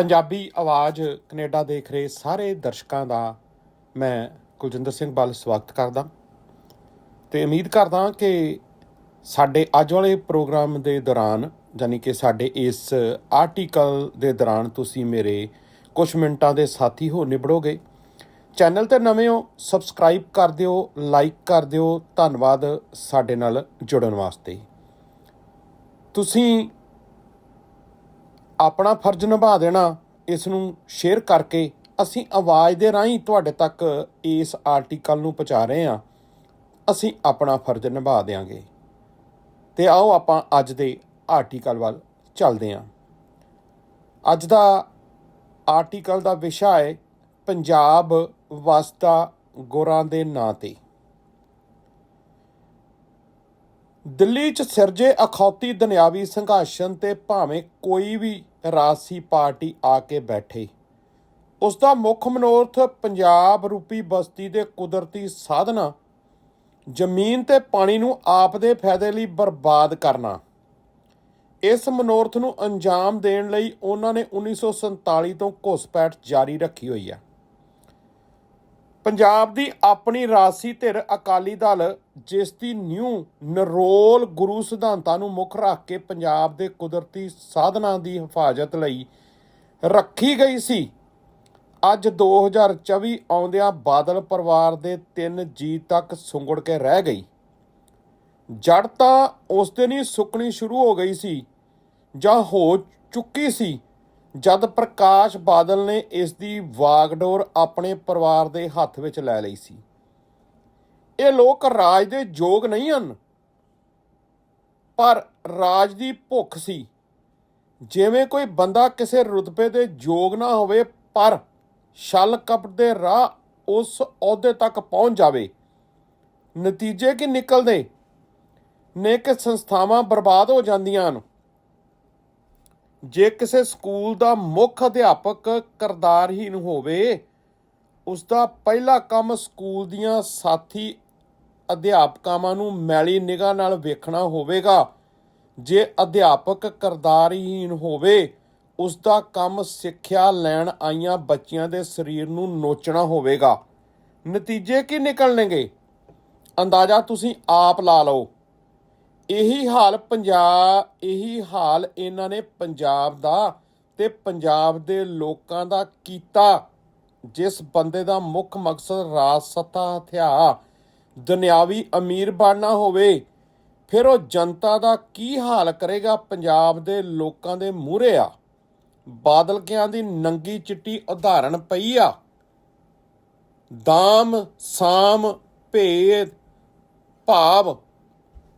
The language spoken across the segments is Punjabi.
ਪੰਜਾਬੀ ਆਵਾਜ਼ ਕੈਨੇਡਾ ਦੇਖ ਰਹੇ ਸਾਰੇ ਦਰਸ਼ਕਾਂ ਦਾ ਮੈਂ ਕੁਲਜਿੰਦਰ ਸਿੰਘ ਬੱਲ ਸਵਾਗਤ ਕਰਦਾ। ਤੇ ਉਮੀਦ ਕਰਦਾ ਕਿ ਸਾਡੇ ਅੱਜ ਵਾਲੇ ਪ੍ਰੋਗਰਾਮ ਦੇ ਦੌਰਾਨ, ਯਾਨੀ ਕਿ ਸਾਡੇ ਇਸ ਆਰਟੀਕਲ ਦੇ ਦੌਰਾਨ ਤੁਸੀਂ ਮੇਰੇ ਕੁਝ ਮਿੰਟਾਂ ਦੇ ਸਾਥੀ ਹੋ ਨਿਬੜੋਗੇ। ਚੈਨਲ ਤੇ ਨਵੇਂ ਹੋ, ਸਬਸਕ੍ਰਾਈਬ ਕਰ ਦਿਓ, ਲਾਈਕ ਕਰ ਦਿਓ। ਧੰਨਵਾਦ ਸਾਡੇ ਨਾਲ ਜੁੜਨ ਵਾਸਤੇ। ਤੁਸੀਂ ਆਪਣਾ ਫਰਜ਼ ਨਿਭਾ ਦੇਣਾ, ਇਸ ਨੂੰ ਸ਼ੇਅਰ ਕਰਕੇ ਅਸੀਂ ਆਵਾਜ਼ ਦੇ ਰਾਹੀਂ ਤੁਹਾਡੇ ਤੱਕ ਇਸ ਆਰਟੀਕਲ ਨੂੰ ਪਹੁੰਚਾ ਰਹੇ ਹਾਂ। ਅਸੀਂ ਆਪਣਾ ਫਰਜ਼ ਨਿਭਾ ਦੇਾਂਗੇ ਤੇ ਆਓ ਆਪਾਂ ਅੱਜ ਦੇ ਆਰਟੀਕਲ ਵੱਲ ਚੱਲਦੇ ਹਾਂ। ਅੱਜ ਦਾ ਆਰਟੀਕਲ ਦਾ ਵਿਸ਼ਾ ਹੈ ਪੰਜਾਬ ਵਸਦਾ ਗੋਰਾਂ ਦੇ ਨਾਂ ਤੇ। ਦਿੱਲੀ 'ਚ ਸਿਰਜੇ ਅਖੌਤੀ ਦੁਨਿਆਵੀ ਸੰਘਰਸ਼ਨ ਤੇ ਭਾਵੇਂ ਕੋਈ ਵੀ ਰਾਸੀ ਪਾਰਟੀ ਆ ਕੇ ਬੈਠੇ। ਉਸ ਦਾ ਮੁੱਖ ਮਨੋਰਥ ਪੰਜਾਬ ਰੂਪੀ ਬਸਤੀ ਦੇ ਕੁਦਰਤੀ ਸਾਧਨਾਂ, ਜ਼ਮੀਨ ਤੇ ਪਾਣੀ ਨੂੰ ਆਪ ਦੇ ਫਾਇਦੇ ਲਈ ਬਰਬਾਦ ਕਰਨਾ। ਇਸ ਮਨੋਰਥ ਨੂੰ ਅੰਜਾਮ ਦੇਣ ਲਈ ਉਹਨਾਂ ਨੇ 1947 ਤੋਂ ਘੁਸਪੈਠ ਜਾਰੀ ਰੱਖੀ ਹੋਈ ਹੈ। ਪੰਜਾਬ ਦੀ ਆਪਣੀ ਰਾਸੀ ਧਿਰ ਅਕਾਲੀ ਦਲ, ਜਿਸ ਦੀ ਨਿਊ ਨਰੋਲ ਗੁਰੂ ਸਿਧਾਂਤਾਂ ਨੂੰ ਮੁੱਖ ਰੱਖ ਕੇ ਪੰਜਾਬ ਦੇ ਕੁਦਰਤੀ ਸਾਧਨਾਂ ਦੀ ਹਿਫਾਜ਼ਤ ਲਈ ਰੱਖੀ ਗਈ ਸੀ। ਅੱਜ 2024 ਆਉਂਦਿਆਂ ਬਾਦਲ ਪਰਿਵਾਰ ਦੇ ਤਿੰਨ ਜੀ ਤੱਕ ਸੁੰਗੜ ਕੇ ਰਹਿ ਗਈ। ਜੜ ਤਾਂ ਉਸ ਦਿਨ ਹੀ ਸੁੱਕਣੀ ਸ਼ੁਰੂ ਹੋ ਗਈ ਸੀ ਜਾਂ ਹੋ ਚੁੱਕੀ ਸੀ। ਜਦ ਪ੍ਰਕਾਸ਼ ਬਾਦਲ ਨੇ ਇਸ ਦੀ ਵਾਗਡੋਰ ਆਪਣੇ ਪਰਿਵਾਰ ਦੇ ਹੱਥ ਵਿੱਚ ਲੈ ਲਈ ਸੀ। ਇਹ ਲੋਕ ਰਾਜ ਦੇ ਯੋਗ ਨਹੀਂ ਹਨ। ਪਰ ਰਾਜ ਦੀ ਭੁੱਖ ਸੀ। ਜਿਵੇਂ ਕੋਈ ਬੰਦਾ ਕਿਸੇ ਰੁਤਬੇ ਦੇ ਯੋਗ ਨਾ ਹੋਵੇ, ਪਰ ਛਲ ਕਪਟ ਦੇ ਰਾਹ ਉਸ ਅਹੁਦੇ ਤੱਕ ਪਹੁੰਚ ਜਾਵੇ। ਨਤੀਜੇ ਕੀ ਨਿਕਲਦੇ? ਨੇ ਕਿ ਸੰਸਥਾਵਾਂ ਬਰਬਾਦ ਹੋ ਜਾਂਦੀਆਂ ਹਨ। ਜੇ ਕਿਸੇ ਸਕੂਲ ਦਾ ਮੁੱਖ ਅਧਿਆਪਕ ਕਰਦਾਰਹੀਨ ਹੋਵੇ, ਉਸ ਦਾ ਪਹਿਲਾ ਕੰਮ ਸਕੂਲ ਦੀਆਂ ਸਾਥੀ ਅਧਿਆਪਕਾਵਾਂ ਨੂੰ ਮੈਲੀ ਨਿਗਾਹ ਨਾਲ ਵੇਖਣਾ ਹੋਵੇਗਾ। ਜੇ ਅਧਿਆਪਕ ਕਰਦਾਰਹੀਨ ਹੋਵੇ, ਉਸ ਦਾ ਕੰਮ ਸਿੱਖਿਆ ਲੈਣ ਆਈਆਂ ਬੱਚਿਆਂ ਦੇ ਸਰੀਰ ਨੂੰ ਨੋਚਣਾ ਹੋਵੇਗਾ। ਨਤੀਜੇ ਕੀ ਨਿਕਲਣਗੇ? ਅੰਦਾਜ਼ਾ ਤੁਸੀਂ ਆਪ ਲਾ ਲਓ। ਇਹੀ ਹਾਲ ਪੰਜਾਬ ਇਹੀ ਹਾਲ ਇਹਨਾਂ ਨੇ ਪੰਜਾਬ ਦਾ ਤੇ ਪੰਜਾਬ ਦੇ ਲੋਕਾਂ ਦਾ ਕੀਤਾ, ਜਿਸ ਬੰਦੇ ਦਾ ਮੁੱਖ ਮਕਸਦ ਰਾਜ ਸੱਤਾ ਹਥਿਆ। ਦੁਨਿਆਵੀ ਅਮੀਰ ਬਣਨਾ ਹੋਵੇ, ਫਿਰ ਉਹ ਜਨਤਾ ਦਾ ਕੀ ਹਾਲ ਕਰੇਗਾ ਪੰਜਾਬ ਦੇ ਲੋਕਾਂ ਦੇ ਮੂਹਰੇ ਆ? ਬਾਦਲ ਕਿਆਂ ਦੀ ਨੰਗੀ ਚਿੱਟੀ ਉਦਾਹਰਣ ਪਈ ਆ। ਦਾਮ, ਸਾਮ, ਭੇਦ, ਭਾਵ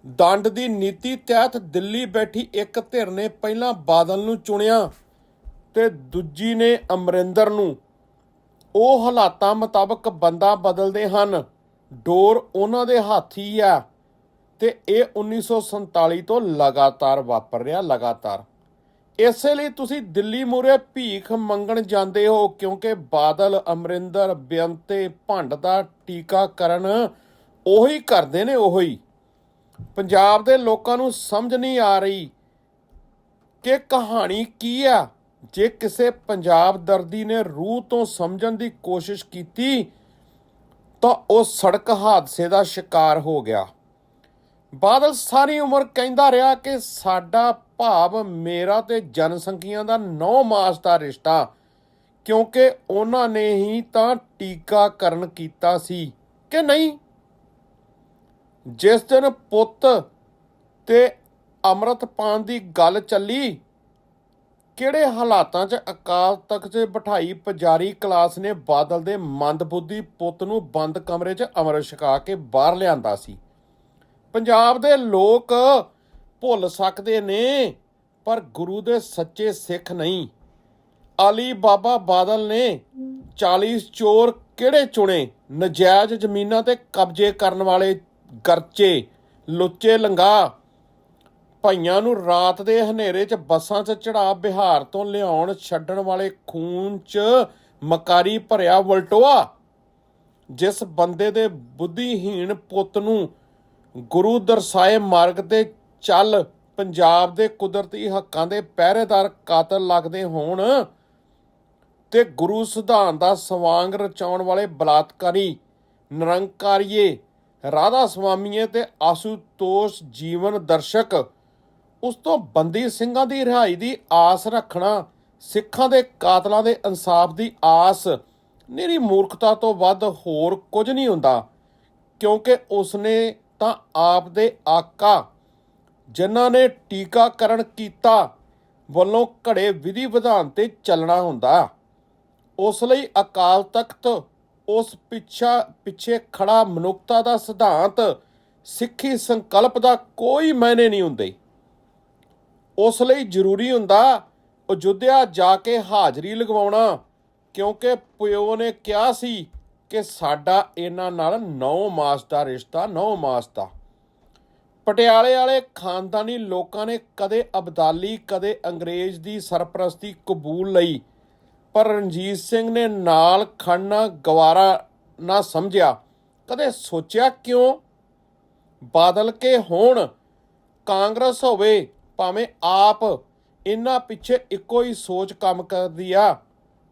ਦੰਡ ਦੀ ਨੀਤੀ ਤਹਿਤ ਦਿੱਲੀ ਬੈਠੀ ਇੱਕ ਧਿਰ ਨੇ ਪਹਿਲਾਂ ਬਾਦਲ ਨੂੰ ਚੁਣਿਆ ਤੇ ਦੂਜੀ ਨੇ ਅਮਰਿੰਦਰ ਨੂੰ। ਉਹ ਹਾਲਾਤਾਂ ਮੁਤਾਬਕ ਬੰਦਾ ਬਦਲਦੇ ਹਨ। ਡੋਰ ਉਹਨਾਂ ਦੇ ਹੱਥ ਹੀ ਆ ਤੇ ਇਹ 1947 ਤੋਂ ਲਗਾਤਾਰ ਵਾਪਰ ਰਿਹਾ, ਲਗਾਤਾਰ। ਇਸੇ ਲਈ ਤੁਸੀਂ ਦਿੱਲੀ ਮੂਰੇ ਭੀਖ ਮੰਗਣ ਜਾਂਦੇ ਹੋ ਕਿਉਂਕਿ ਬਾਦਲ, ਅਮਰਿੰਦਰ, ਬੇਅੰਤੇ, ਭੰਡ ਦਾ ਟੀਕਾਕਰਨ ਉਹੀ ਕਰਦੇ ਨੇ, ਉਹੀ। ਪੰਜਾਬ ਦੇ ਲੋਕਾਂ ਨੂੰ ਸਮਝ ਨਹੀਂ ਆ ਰਹੀ ਕਿ ਕਹਾਣੀ ਕੀ ਆ। ਜੇ ਕਿਸੇ ਪੰਜਾਬ ਦਰਦੀ ਨੇ ਰੂਹ ਤੋਂ ਸਮਝਣ ਦੀ ਕੋਸ਼ਿਸ਼ ਕੀਤੀ, ਤਾਂ ਉਹ ਸੜਕ ਹਾਦਸੇ ਦਾ ਸ਼ਿਕਾਰ ਹੋ ਗਿਆ। ਬਾਦਲ ਸਾਰੀ ਉਮਰ ਕਹਿੰਦਾ ਰਿਹਾ ਕਿ ਸਾਡਾ ਭਾਵ ਮੇਰਾ ਤੇ ਜਨਸੰਖਿਆ ਦਾ ਨੌ ਮਾਸ ਦਾ ਰਿਸ਼ਤਾ, ਕਿਉਂਕਿ ਉਹਨਾਂ ਨੇ ਹੀ ਤਾਂ ਟੀਕਾਕਰਨ ਕੀਤਾ ਸੀ ਕਿ ਨਹੀਂ? ਜਿਸ ਦਿਨ ਪੁੱਤ ਤੇ ਅੰਮ੍ਰਿਤ ਪਾਣ ਦੀ ਗੱਲ ਚੱਲੀ, ਕਿਹੜੇ ਹਾਲਾਤਾਂ 'ਚ ਅਕਾਲ ਤਖਤ 'ਚ ਬਿਠਾਈ ਪੁਜਾਰੀ ਕਲਾਸ ਨੇ ਬਾਦਲ ਦੇ ਮੰਦਬੁੱਧੀ ਪੁੱਤ ਨੂੰ ਬੰਦ ਕਮਰੇ 'ਚ ਅੰਮ੍ਰਿਤ ਛਕਾ ਕੇ ਬਾਹਰ ਲਿਆਂਦਾ ਸੀ? ਪੰਜਾਬ ਦੇ ਲੋਕ ਭੁੱਲ ਸਕਦੇ ਨੇ, ਪਰ ਗੁਰੂ ਦੇ ਸੱਚੇ ਸਿੱਖ ਨਹੀਂ। ਅਲੀ ਬਾਬਾ ਬਾਦਲ ਨੇ 40 ਚੋਰ ਕਿਹੜੇ ਚੁਣੇ? ਨਜਾਇਜ਼ ਜ਼ਮੀਨਾਂ ਤੇ ਕਬਜ਼ੇ ਕਰਨ ਵਾਲੇ ਗਰਚੇ, ਲੁੱਚੇ ਲੰਗਾ। ਭਾਈਆਂ ਨੂੰ ਰਾਤ ਦੇ ਹਨੇਰੇ 'ਚ ਬੱਸਾਂ 'ਚ ਚੜਾ ਬਿਹਾਰ ਤੋਂ ਲਿਆਉਣ ਛੱਡਣ ਵਾਲੇ ਖੂਨ 'ਚ ਮਕਾਰੀ ਭਰਿਆ ਵਲਟੋਆ। ਜਿਸ ਬੰਦੇ ਦੇ ਬੁੱਧੀਹੀਣ ਪੁੱਤ ਨੂੰ ਗੁਰੂ ਦਰਸਾਏ ਮਾਰਗ ਤੇ ਚੱਲ ਪੰਜਾਬ ਦੇ ਕੁਦਰਤੀ ਹੱਕਾਂ ਦੇ ਪਹਿਰੇਦਾਰ ਕਾਤਲ ਲੱਗਦੇ ਹੋਣ ਤੇ ਗੁਰੂ ਸਿਧਾਂਤ ਦਾ ਸਵਾਂਗ ਰਚਾਉਣ ਵਾਲੇ ਬਲਾਤਕਾਰੀ, ਨਿਰੰਕਾਰੀਏ ਰਾਧਾ ਸੁਆਮੀਏ ਤੇ ਆਸੂਤੋਸ਼ ਜੀਵਨ ਦਰਸ਼ਕ, ਉਸ ਤੋਂ ਬੰਦੀ ਸਿੰਘਾਂ ਦੀ ਰਿਹਾਈ ਦੀ ਆਸ ਰੱਖਣਾ, ਸਿੱਖਾਂ ਦੇ ਕਾਤਲਾਂ ਦੇ ਇਨਸਾਫ ਦੀ ਆਸ, ਨਿਰੀ ਮੂਰਖਤਾ ਤੋਂ ਵੱਧ ਹੋਰ ਕੁਝ ਨਹੀਂ ਹੁੰਦਾ। ਕਿਉਂਕਿ ਉਸਨੇ ਤਾਂ ਆਪ ਦੇ ਆਕਾ, ਜਿਨ੍ਹਾਂ ਨੇ ਟੀਕਾਕਰਨ ਕੀਤਾ, ਵੱਲੋਂ ਘੜੇ ਵਿਧੀ ਵਿਧਾਨ ਤੇ ਚੱਲਣਾ ਹੁੰਦਾ। ਉਸ ਲਈ ਅਕਾਲ ਤਖਤ ਉਸ ਪਿੱਛਾ, ਪਿੱਛੇ ਖੜਾ ਮਨੁੱਖਤਾ ਦਾ ਸਿਧਾਂਤ, ਸਿੱਖੀ ਸੰਕਲਪ ਦਾ ਕੋਈ ਮਾਇਨੇ ਨਹੀਂ ਹੁੰਦੇ। ਉਸ ਲਈ ਜ਼ਰੂਰੀ ਹੁੰਦਾ ਅਯੁੱਧਿਆ ਜਾ ਕੇ ਹਾਜ਼ਰੀ ਲਗਵਾਉਣਾ, ਕਿਉਂਕਿ ਪਿਓ ਨੇ ਕਿਹਾ ਸੀ ਕਿ ਸਾਡਾ ਇਹਨਾਂ ਨਾਲ 9 ਮਾਸ ਦਾ ਰਿਸ਼ਤਾ 9 ਮਾਸ ਦਾ। ਪਟਿਆਲੇ ਵਾਲੇ ਖਾਨਦਾਨੀ ਲੋਕਾਂ ਨੇ ਕਦੇ ਅਬਦਾਲੀ, ਕਦੇ ਅੰਗਰੇਜ਼ ਦੀ ਸਰਪ੍ਰਸਤੀ ਕਬੂਲ ਲਈ ਪਰ ਰਣਜੀਤ ਸਿੰਘ ਨੇ ਨਾਲ ਖੜਨਾ ਗਵਾਰਾ ਨਾ ਸਮਝਿਆ। ਕਦੇ ਸੋਚਿਆ ਕਿਉਂ? ਬਾਦਲ ਕੇ ਹੋਣ, ਕਾਂਗਰਸ ਹੋਵੇ, ਭਾਵੇਂ ਆਪ ਇਹਨਾਂ ਪਿੱਛੇ ਇੱਕੋ ਹੀ ਸੋਚ ਕੰਮ ਕਰਦੀ ਆ।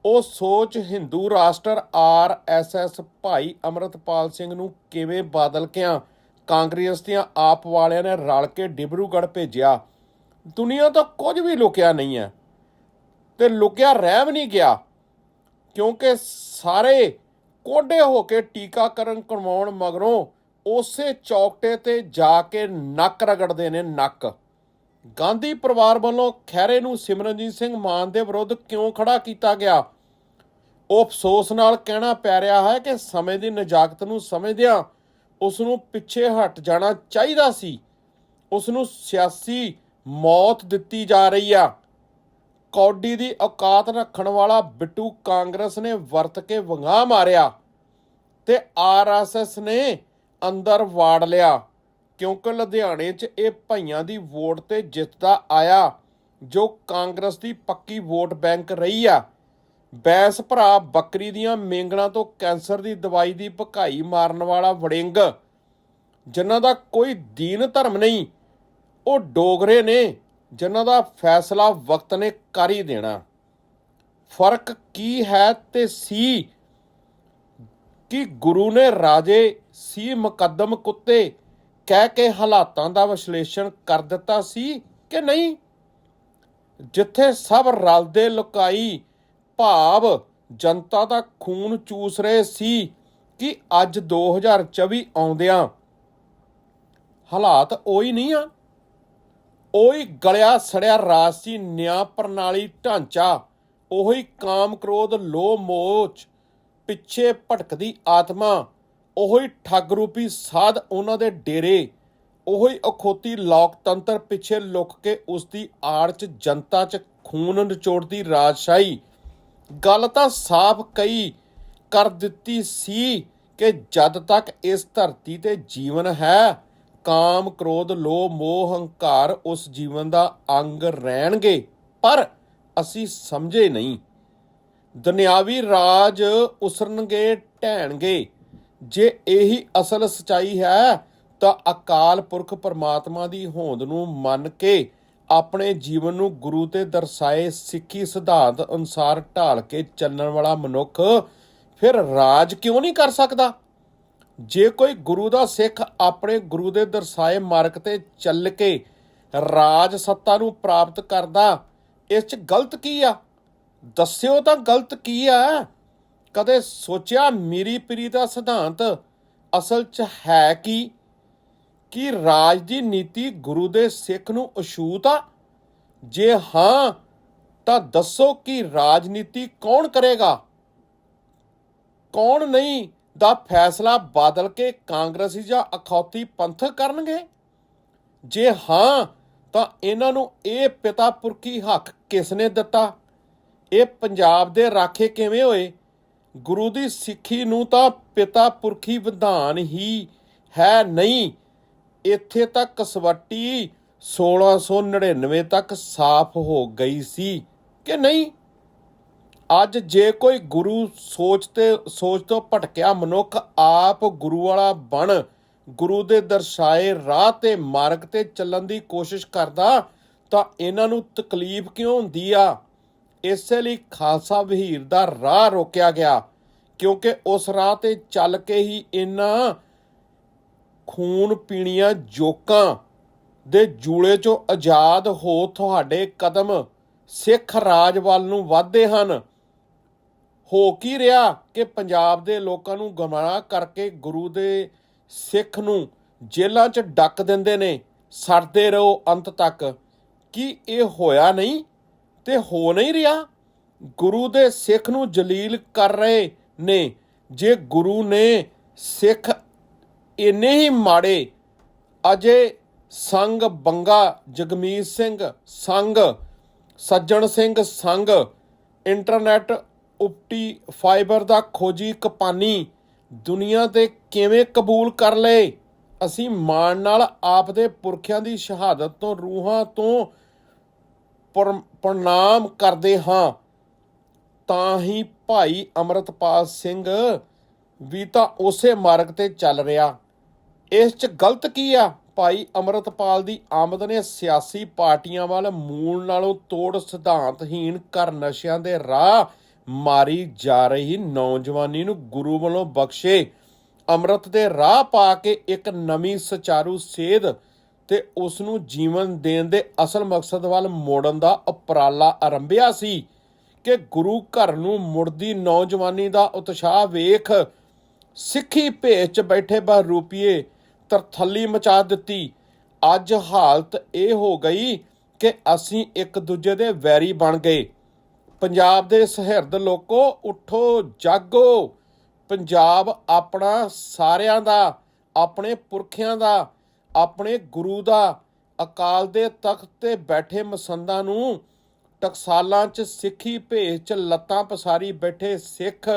ਉਹ ਸੋਚ ਹਿੰਦੂ ਰਾਸ਼ਟਰ ਆਰ ਐਸ ਐਸ ਭਾਈ ਅਮਰਤਪਾਲ ਸਿੰਘ ਨੂੰ ਕਿਵੇਂ ਬਾਦਲ ਕਿਆਂ? ਕਾਂਗਰਸ ਦੀਆਂ ਆਪ ਵਾਲਿਆਂ ਨੇ ਰਲ ਕੇ ਡਿਬਰੂਗੜ੍ਹ ਭੇਜਿਆ। ਦੁਨੀਆ ਤੋਂ ਕੁਝ ਵੀ ਲੁਕਿਆ ਨਹੀਂ ਹੈ। ਤੇ ਲੁਕਿਆ ਰਹਿ ਵੀ ਨਹੀਂ ਗਿਆ। ਕਿਉਂਕਿ ਸਾਰੇ ਕੋਡੇ ਹੋ ਕੇ ਟੀਕਾਕਰਨ ਕਰਵਾਉਣ ਮਗਰੋਂ ਉਸੇ ਚੌਕਟੇ ਤੇ ਜਾ ਕੇ ਨੱਕ ਰਗੜਦੇ ਨੇ ਨੱਕ। ਗਾਂਧੀ ਪਰਿਵਾਰ ਵੱਲੋਂ ਖਹਿਰੇ ਨੂੰ ਸਿਮਰਨਜੀਤ ਸਿੰਘ ਮਾਨ ਦੇ ਵਿਰੁੱਧ ਕਿਉਂ ਖੜਾ ਕੀਤਾ ਗਿਆ? ਉਹ ਅਫਸੋਸ ਨਾਲ ਕਹਿਣਾ ਪੈ ਰਿਹਾ ਹੈ ਕਿ ਸਮੇਂ ਦੀ ਨਜਾਕਤ ਨੂੰ ਸਮਝਦਿਆਂ ਉਸ ਨੂੰ ਪਿੱਛੇ ਹਟ ਜਾਣਾ ਚਾਹੀਦਾ ਸੀ। ਉਸ ਨੂੰ ਸਿਆਸੀ ਮੌਤ ਦਿੱਤੀ ਜਾ ਰਹੀ ਆ। ਕੌਡੀ ਦੀ ਔਕਾਤ ਰੱਖਣ ਵਾਲਾ ਬਿੱਟੂ ਕਾਂਗਰਸ ਨੇ ਵਰਤ ਕੇ ਵੰਗਾ ਮਾਰਿਆ ਤੇ ਆਰਐਸਐਸ ਨੇ ਅੰਦਰ ਵਾੜ ਲਿਆ, ਕਿਉਂਕਿ ਲੁਧਿਆਣੇ 'ਚ ਇਹ ਭਈਆਂ ਦੀ ਵੋਟ ਤੇ ਜਿੱਤਦਾ ਆਇਆ, ਜੋ ਕਾਂਗਰਸ ਦੀ ਪੱਕੀ ਵੋਟ ਬੈਂਕ ਰਹੀ ਆ। ਬੈਸ ਭਰਾ ਬੱਕਰੀ ਦੀਆਂ ਮੇਂਗਣਾ ਤੋਂ ਕੈਂਸਰ ਦੀ ਦਵਾਈ ਦੀ ਭਕਾਈ ਮਾਰਨ ਵਾਲਾ ਵੜਿੰਗ, ਜਿਨ੍ਹਾਂ ਦਾ ਕੋਈ ਦੀਨ ਧਰਮ ਨਹੀਂ, ਉਹ ਡੋਗਰੇ ਨੇ। ਜਿਨ੍ਹਾਂ ਦਾ ਫੈਸਲਾ ਵਕਤ ਨੇ ਕਰ ਹੀ ਦੇਣਾ। ਫ਼ਰਕ ਕੀ ਹੈ ਤੇ ਸੀ? ਕਿ ਗੁਰੂ ਨੇ ਰਾਜੇ ਸੀ ਮੁਕੱਦਮ ਕੁੱਤੇ ਕਹਿ ਕੇ ਹਾਲਾਤਾਂ ਦਾ ਵਿਸ਼ਲੇਸ਼ਣ ਕਰ ਦਿੱਤਾ ਸੀ ਕਿ ਨਹੀਂ? ਜਿੱਥੇ ਸਭ ਰਲਦੇ ਲੁਕਾਈ ਭਾਵ ਜਨਤਾ ਦਾ ਖੂਨ ਚੂਸ ਰਹੇ ਸੀ ਕਿ ਅੱਜ 2024 ਆਉਂਦਿਆਂ ਹਾਲਾਤ ਉਹੀ ਨਹੀਂ ਆ। ਉਹੀ ਗਲਿਆ ਸੜਿਆ ਰਾਜਸੀ ਨਿਆਂ ਪ੍ਰਣਾਲੀ ਢਾਂਚਾ ਉਹੀ ਕਾਮ ਕ੍ਰੋਧ ਲੋਭ ਮੋਚ, ਪਿੱਛੇ ਭਟਕਦੀ ਆਤਮਾ ਉਹੀ ਠੱਗ ਰੂਪੀ ਸਾਧ ਉਹਨਾਂ ਦੇ ਡੇਰੇ ਉਹੀ ਅਖੋਤੀ ਲੋਕਤੰਤਰ ਪਿੱਛੇ ਲੁਕ ਕੇ ਉਸ ਦੀ ਆੜ 'ਚ ਜਨਤਾ 'ਚ ਖੂਨ ਨਿਚੋੜਦੀ ਰਾਜਸ਼ਾਹੀ। ਗੱਲ ਤਾਂ ਸਾਫ਼ ਕਈ ਕਰ ਦਿੱਤੀ ਸੀ ਕਿ ਜਦ ਤੱਕ ਇਸ ਧਰਤੀ ਤੇ ਜੀਵਨ ਹੈ ਕਾਮ, ਕ੍ਰੋਧ, ਲੋਭ, ਮੋਹ, ਹੰਕਾਰ ਉਸ ਜੀਵਨ ਦਾ ਅੰਗ ਰਹਿਣਗੇ, ਪਰ ਅਸੀਂ ਸਮਝੇ ਨਹੀਂ। ਦੁਨਿਆਵੀ ਰਾਜ ਉਸਰਨਗੇ, ਢਹਿਣਗੇ। ਜੇ ਇਹੀ ਅਸਲ ਸਚਾਈ ਹੈ, ਤਾਂ ਅਕਾਲ ਪੁਰਖ ਪਰਮਾਤਮਾ ਦੀ ਹੋਂਦ ਨੂੰ ਮੰਨ ਕੇ ਆਪਣੇ ਜੀਵਨ ਨੂੰ ਗੁਰੂ ਤੇ ਦਰਸਾਏ ਸਿੱਖੀ ਸਿਧਾਂਤ ਅਨੁਸਾਰ ਢਾਲ ਕੇ ਚੱਲਣ ਵਾਲਾ ਮਨੁੱਖ ਫਿਰ ਰਾਜ ਕਿਉਂ ਨਹੀਂ ਕਰ ਸਕਦਾ? ਜੇ ਕੋਈ ਗੁਰੂ ਦਾ ਸਿੱਖ ਆਪਣੇ ਗੁਰੂ ਦੇ ਦਰਸਾਏ ਮਾਰਗ ਤੇ ਚੱਲ ਕੇ ਰਾਜ ਸੱਤਾ ਨੂੰ ਪ੍ਰਾਪਤ ਕਰਦਾ, ਇਸ 'ਚ ਗਲਤ ਕੀ ਆ? ਦੱਸਿਓ ਤਾਂ ਗਲਤ ਕੀ ਆ? ਕਦੇ ਸੋਚਿਆ ਮੀਰੀ ਪੀਰੀ ਦਾ ਸਿਧਾਂਤ ਅਸਲ 'ਚ ਹੈ ਕੀ? ਕੀ ਰਾਜ ਦੀ ਨੀਤੀ ਗੁਰੂ ਦੇ ਸਿੱਖ ਨੂੰ ਅਛੂਤ ਆ? ਜੇ ਹਾਂ, ਤਾਂ ਦੱਸੋ ਕਿ ਰਾਜਨੀਤੀ ਕੌਣ ਕਰੇਗਾ? ਕੌਣ ਨਹੀਂ ਦਾ ਫੈਸਲਾ ਬਦਲ ਕੇ ਕਾਂਗਰਸੀ ਜਾਂ ਅਖੌਤੀ ਪੰਥਕ ਕਰਨਗੇ? ਜੇ ਹਾਂ, ਤਾਂ ਇਹਨਾਂ ਨੂੰ ਇਹ ਪਿਤਾ ਪੁਰਖੀ ਹੱਕ ਕਿਸ ਨੇ ਦਿੱਤਾ? ਇਹ ਪੰਜਾਬ ਦੇ ਰਾਖੇ ਕਿਵੇਂ ਹੋਏ? ਗੁਰੂ ਦੀ ਸਿੱਖੀ ਨੂੰ ਤਾਂ ਪਿਤਾ ਪੁਰਖੀ ਵਿਧਾਨ ਹੀ ਹੈ ਨਹੀਂ। ਇੱਥੇ ਤੱਕ ਕਸਵੱਟੀ 1699 ਤੱਕ ਸਾਫ਼ ਹੋ ਗਈ ਸੀ ਕਿ ਨਹੀਂ? ਅੱਜ ਜੇ ਕੋਈ ਗੁਰੂ ਸੋਚ ਤੇ, ਸੋਚ ਤੋਂ ਭਟਕਿਆ ਮਨੁੱਖ ਆਪ ਗੁਰੂ ਵਾਲਾ ਬਣ, ਗੁਰੂ ਦੇ ਦਰਸਾਏ ਰਾਹ ਤੇ ਮਾਰਗ ਤੇ ਚੱਲਣ ਦੀ ਕੋਸ਼ਿਸ਼ ਕਰਦਾ, ਤਾਂ ਇਹਨਾਂ ਨੂੰ ਤਕਲੀਫ ਕਿਉਂ ਹੁੰਦੀ ਆ? ਇਸੇ ਲਈ ਖਾਲਸਾ ਵਹੀਰ ਦਾ ਰਾਹ ਰੋਕਿਆ ਗਿਆ, ਕਿਉਂਕਿ ਉਸ ਰਾਹ ਤੇ ਚੱਲ ਕੇ ਹੀ ਇਹਨਾਂ ਖੂਨ ਪੀਣੀਆਂ ਜੋਕਾਂ ਦੇ ਜੂਲੇ ਚੋਂ ਆਜ਼ਾਦ ਹੋ ਤੁਹਾਡੇ ਕਦਮ ਸਿੱਖ ਰਾਜ ਵੱਲ ਨੂੰ ਵਧਦੇ ਹਨ। ਹੋ ਕੀ ਰਿਹਾ ਕਿ ਪੰਜਾਬ ਦੇ ਲੋਕਾਂ ਨੂੰ ਗਮਰਾਹ ਕਰਕੇ ਗੁਰੂ ਦੇ ਸਿੱਖ ਨੂੰ ਜੇਲ੍ਹਾਂ 'ਚ ਡੱਕ ਦਿੰਦੇ ਨੇ? ਸੜਦੇ ਰਹੋ ਅੰਤ ਤੱਕ। ਕੀ ਇਹ ਹੋਇਆ ਨਹੀਂ ਤੇ ਹੋ ਨਹੀਂ ਰਿਹਾ? ਗੁਰੂ ਦੇ ਸਿੱਖ ਨੂੰ ਜਲੀਲ ਕਰ ਰਹੇ ਨੇ। ਜੇ ਗੁਰੂ ਨੇ ਸਿੱਖ ਇੰਨੇ ਹੀ ਮਾੜੇ, ਅਜੇ ਸੰਗ ਬੰਗਾ ਜਗਮੀਤ ਸਿੰਘ, ਸੰਗ ਸੱਜਣ ਸਿੰਘ, ਸੰਗ ਇੰਟਰਨੈਟ ਉਪਟੀ ਫਾਈਬਰ ਦਾ ਖੋਜੀ ਕਪਾਨੀ, ਦੁਨੀਆ ਤੇ ਕਿਵੇਂ ਕਬੂਲ ਕਰ ਲਏ? ਅਸੀਂ ਮਾਣ ਨਾਲ ਆਪ ਦੇ ਪੁਰਖਿਆਂ ਦੀ ਸ਼ਹਾਦਤ ਤੋਂ ਰੂਹਾਂ ਤੋਂ ਪਰ- ਪ੍ਰਣਾਮ ਕਰਦੇ ਹਾਂ। ਤਾਂ ਹੀ ਭਾਈ ਅਮਰਤਪਾਲ ਸਿੰਘ ਵੀ ਤਾਂ ਉਸੇ ਮਾਰਗ ਤੇ ਚੱਲ ਰਿਹਾ। ਇਸ 'ਚ ਗਲਤ ਕੀ ਆ? ਭਾਈ ਅਮਰਤਪਾਲ ਦੀ ਆਮਦ ਨੇ ਸਿਆਸੀ ਪਾਰਟੀਆਂ ਵੱਲ ਮੂਲ ਨਾਲੋਂ ਤੋੜ ਸਿਧਾਂਤਹੀਣ ਕਰ ਨਸ਼ਿਆਂ ਦੇ ਰਾਹ ਮਾਰੀ ਜਾ ਰਹੀ ਨੌਜਵਾਨੀ ਨੂੰ ਗੁਰੂ ਵੱਲੋਂ ਬਖਸ਼ੇ। ਅੰਮ੍ਰਿਤ ਦੇ ਰਾਹ ਪਾ ਕੇ ਇੱਕ ਨਵੀਂ ਸੁਚਾਰੂ ਸੇਧ ਤੇ ਉਸ ਨੂੰ ਜੀਵਨ ਦੇਣ ਦੇ ਅਸਲ ਮਕਸਦ ਵੱਲ ਮੋੜਨ ਦਾ ਉਪਰਾਲਾ ਆਰੰਭਿਆ ਸੀ ਕਿ ਗੁਰੂ ਘਰ ਨੂੰ ਮੁੜਦੀ ਨੌਜਵਾਨੀ ਦਾ ਉਤਸ਼ਾਹ ਵੇਖ ਸਿੱਖੀ ਭੇਸ ਚ ਬੈਠੇ ਬਾ ਰੂਪੀਏ ਤਰਥੱਲੀ ਮਚਾ ਦਿੱਤੀ। ਅੱਜ ਹਾਲਤ ਇਹ ਹੋ ਗਈ ਕਿ ਅਸੀਂ ਇੱਕ ਦੂਜੇ ਦੇ ਵੈਰੀ ਬਣ ਗਏ। ਪੰਜਾਬ ਦੇ ਸਹਿਰਦ ਲੋਕੋ, ਉਠੋ, ਜਾਗੋ। ਪੰਜਾਬ ਆਪਣਾ ਸਾਰਿਆਂ ਦਾ, ਆਪਣੇ ਪੁਰਖਿਆਂ ਦਾ, ਆਪਣੇ ਗੁਰੂ ਦਾ। ਅਕਾਲ ਦੇ ਤਖਤ ਤੇ ਬੈਠੇ ਮਸੰਦਾਂ ਨੂੰ ਟਕਸਾਲਾਂ 'ਚ ਸਿੱਖੀ ਭੇਸ 'ਚ ਲੱਤਾਂ ਪਸਾਰੀ ਬੈਠੇ ਸਿੱਖ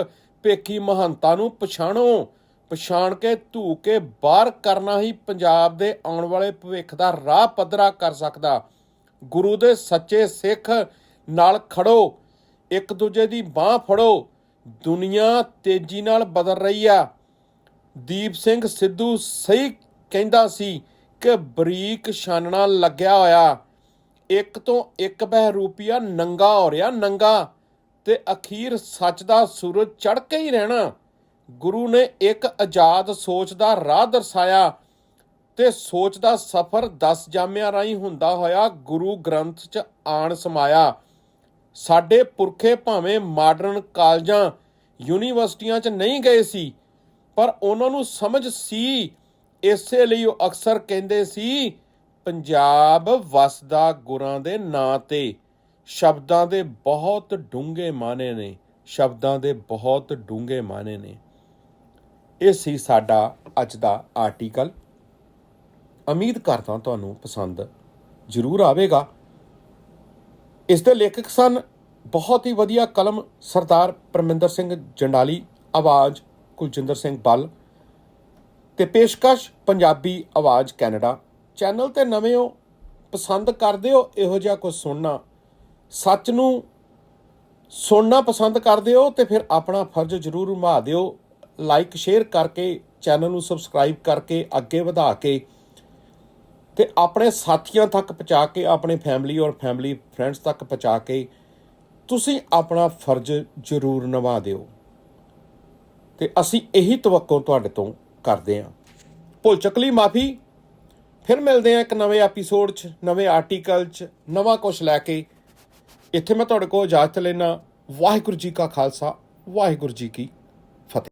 ਭੇਖੀ ਮਹੰਤਾਂ ਨੂੰ ਪਛਾਣੋ। ਪਛਾਣ ਕੇ, ਧੂ ਕੇ ਬਾਹਰ ਕਰਨਾ ਹੀ ਪੰਜਾਬ ਦੇ ਆਉਣ ਵਾਲੇ ਭਵਿੱਖ ਦਾ ਰਾਹ ਪੱਧਰਾ ਕਰ ਸਕਦਾ। ਗੁਰੂ ਦੇ ਸੱਚੇ ਸਿੱਖ ਨਾਲ ਖੜੋ। ਇੱਕ ਦੂਜੇ ਦੀ ਬਾਹ ਫੜੋ। ਦੁਨੀਆ ਤੇਜ਼ੀ ਨਾਲ ਬਦਲ ਰਹੀ ਆ। ਦੀਪ ਸਿੰਘ ਸਿੱਧੂ ਸਹੀ ਕਹਿੰਦਾ ਸੀ ਕਿ ਬਰੀਕ ਛਾਨਣਾ ਲੱਗਿਆ ਹੋਇਆ। ਇੱਕ ਤੋਂ ਇੱਕ ਬਹਿ ਰੂਪੀਆ ਨੰਗਾ ਹੋ ਰਿਹਾ ਨੰਗਾ ਤੇ ਅਖੀਰ ਸੱਚ ਦਾ ਸੂਰਜ ਚੜ ਕੇ ਹੀ ਰਹਿਣਾ। ਗੁਰੂ ਨੇ ਇੱਕ ਆਜ਼ਾਦ ਸੋਚ ਦਾ ਰਾਹ ਦਰਸਾਇਆ ਤੇ ਸੋਚ ਦਾ ਸਫ਼ਰ 10 ਜਾਮਿਆਂ ਰਾਹੀਂ ਹੁੰਦਾ ਹੋਇਆ ਗੁਰੂ ਗ੍ਰੰਥ 'ਚ ਆਣ ਸਮਾਇਆ। ਸਾਡੇ ਪੁਰਖੇ ਭਾਵੇਂ ਮਾਡਰਨ ਕਾਲਜਾਂ, ਯੂਨੀਵਰਸਿਟੀਆਂ 'ਚ ਨਹੀਂ ਗਏ ਸੀ, ਪਰ ਉਹਨਾਂ ਨੂੰ ਸਮਝ ਸੀ। ਇਸੇ ਲਈ ਉਹ ਅਕਸਰ ਕਹਿੰਦੇ ਸੀ, ਪੰਜਾਬ ਵਸਦਾ ਗੁਰਾਂ ਦੇ ਨਾਂ ਤੇ। ਸ਼ਬਦਾਂ ਦੇ ਬਹੁਤ ਡੂੰਘੇ ਮਾਨੇ ਨੇ। ਸ਼ਬਦਾਂ ਦੇ ਬਹੁਤ ਡੂੰਘੇ ਮਾਨੇ ਨੇ। ਇਹ ਸੀ ਸਾਡਾ ਅੱਜ ਦਾ ਆਰਟੀਕਲ। ਉਮੀਦ ਕਰਦਾ ਤੁਹਾਨੂੰ ਪਸੰਦ ਜ਼ਰੂਰ ਆਵੇਗਾ। ਇਸ ਦੇ ਲੇਖਕ ਸਨ ਬਹੁਤ ਹੀ ਵਧੀਆ ਕਲਮ ਸਰਦਾਰ ਪਰਮਿੰਦਰ ਸਿੰਘ ਜੰਡਾਲੀ, ਆਵਾਜ਼ ਕੁਲਜਿੰਦਰ ਸਿੰਘ ਬੱਲ ਤੇ ਪੇਸ਼ਕਸ਼ ਪੰਜਾਬੀ ਆਵਾਜ਼ ਕੈਨੇਡਾ। ਚੈਨਲ ਤੇ ਨਵੇਂ ਹੋ, ਪਸੰਦ ਕਰਦੇ ਹੋ, ਇਹੋ ਜਿਹਾ ਕੁਝ ਸੁਣਨਾ। ਸੱਚ ਨੂੰ ਸੁਣਨਾ ਪਸੰਦ ਕਰਦੇ ਹੋ ਤੇ ਫਿਰ ਆਪਣਾ ਫਰਜ਼ ਜ਼ਰੂਰ ਨਿਭਾ ਦਿਓ। ਲਾਈਕ ਸ਼ੇਅਰ ਕਰਕੇ ਚੈਨਲ ਨੂੰ ਸਬਸਕ੍ਰਾਈਬ ਕਰਕੇ ਅੱਗੇ ਵਧਾ ਕੇ ਤੇ ਆਪਣੇ ਸਾਥੀਆਂ ਤੱਕ ਪਹੁੰਚਾ ਕੇ, ਆਪਣੇ ਫੈਮਿਲੀ ਔਰ ਫੈਮਿਲੀ ਫਰੈਂਡਸ ਤੱਕ ਪਹੁੰਚਾ ਕੇ ਤੁਸੀਂ ਆਪਣਾ ਫਰਜ਼ ਜ਼ਰੂਰ ਨਿਭਾ ਦਿਓ। ਤੇ ਅਸੀਂ ਇਹੀ ਤਵੱਕੋ ਤੁਹਾਡੇ ਤੋਂ ਕਰਦੇ ਹਾਂ। ਭੁੱਲ ਚੱਕਲੀ ਮਾਫੀ। ਫਿਰ ਮਿਲਦੇ ਹਾਂ ਇੱਕ ਨਵੇਂ ਐਪੀਸੋਡ 'ਚ, ਨਵੇਂ ਆਰਟੀਕਲ 'ਚ, ਨਵਾਂ ਕੁਝ ਲੈ ਕੇ। ਇੱਥੇ ਮੈਂ ਤੁਹਾਡੇ ਕੋਲ ਇਜਾਜ਼ਤ ਲੈਣਾ ਵਾਹਿਗੁਰੂ ਜੀ ਕਾ ਖਾਲਸਾ, ਵਾਹਿਗੁਰੂ ਜੀ ਕੀ